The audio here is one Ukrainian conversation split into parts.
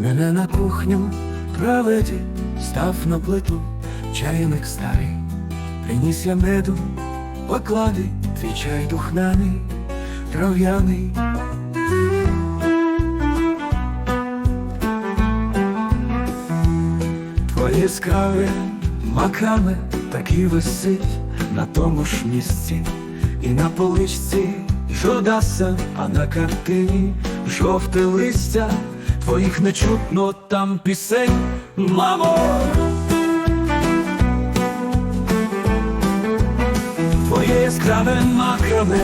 Мене на кухню проведі, став на плиту, чайник старий, приніс я меду, поклади, твій чай духмяний, трав'яний. Твоє скраве маками такі висить на тому ж місці, і на поличці жодаса, а на картині жовте листя, твоїх не чутно там пісень, мамо. Твоє яскраве макраме,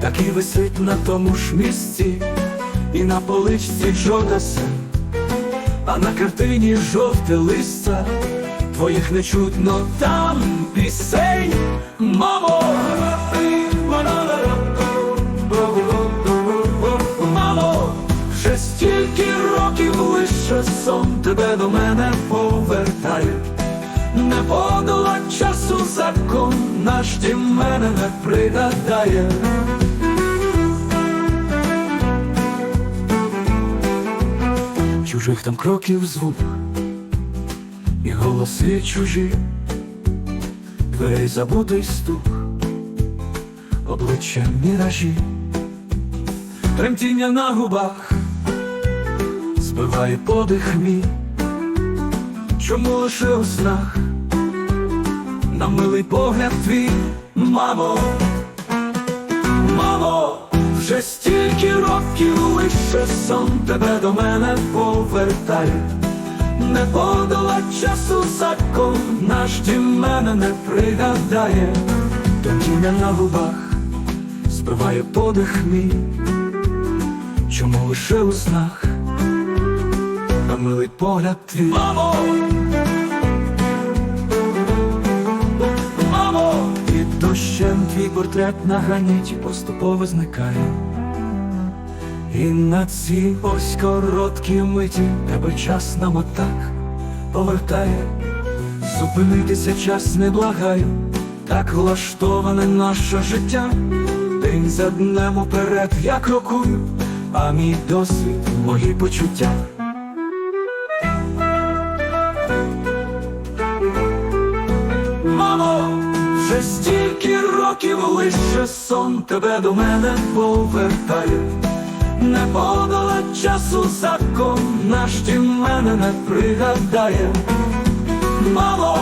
так і висить на тому ж місці, і на поличці жодаса, а на картині жовте листя, твоїх не чутно там пісень, мамо. Мамо, вже стільки років лише сон тебе до мене повертає. Не подолать часу закон, наш дім мене не пригадає. Чужих там кроків звук, і голоси чужі, двері забутий стук, обличчя міражі, тремтіння на губах, збиває подих мій. Чому лише у снах? На милий погляд твій, мамо, мамо, вже стільки років лише сон тебе до мене повертає, не подолать часу закон, наш дім мене не пригадає, томіння на губах збиває подих мій, чому лише у снах на милий погляд твій Мамо! Мамо! Під дощем твій портрет на граніті поступово зникає. І на ці ось короткі миті тебе час на мотах повертає. Зупинитися час не благаю, так влаштоване наше життя. День за днем уперед я крокую, а мій досвід, мої почуття. Мамо, вже стільки років лише сон тебе до мене повертає, не подала часу закон, наш дім мене не пригадає. Мамо,